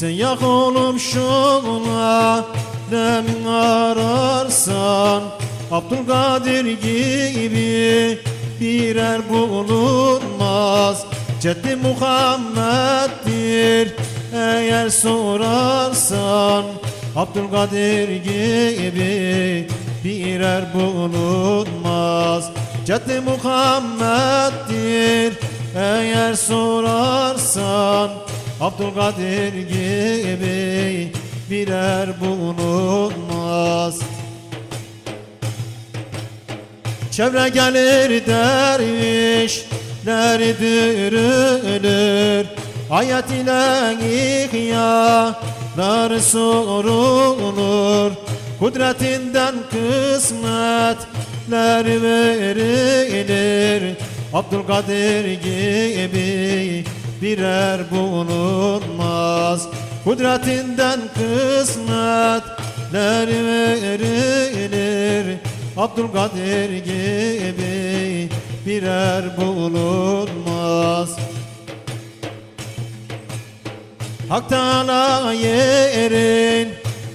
Seyyah olup şuna demin ararsan Abdülkadir gibi birer bulunmaz. Ceddi Muhammed'dir eğer sorarsan Abdülkadir gibi birer bulunmaz. Ceddi Muhammed'dir eğer sorarsan Abdülkadir gibi birer bulunmaz. Çevre gelir dervişler dürülür. Ayet ile ihyalar sorulur. Kudretinden kısmetler verilir. Abdülkadir gibi birer bulunmaz Kudretinden kısmetler verilir. Abdülkadir gibi birer bulunmaz Hak Teala yerin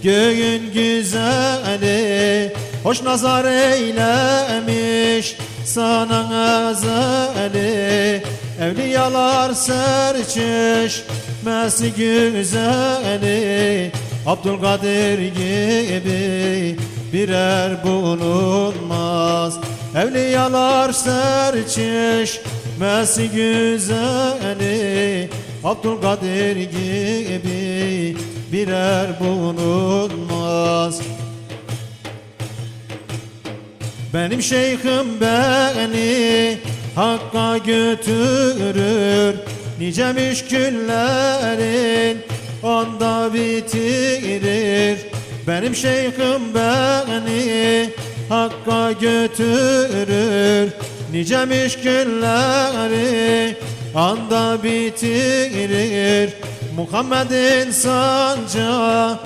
göğün güzeli Hoş nazar eylemiş sana ezeli Evliyalar serçeşmesi güzeli Abdülkadir gibi birer bulunmaz. Evliyalar serçeşmesi güzeli Abdülkadir gibi birer bulunmaz. Benim şeyhim beni Hakka götürür Nice müşküllerin onda bitirir. Benim şeyhim beni Hakka götürür Nice müşkülleri anda bitirir. Muhammed'in sancağını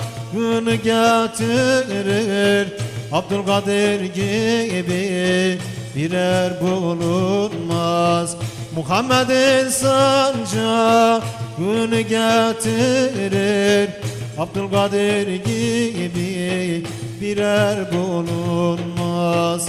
getirir Abdülkadir gibi birer bulunmaz Muhammed'in sancağını getirir Abdülkadir gibi birer bulunmaz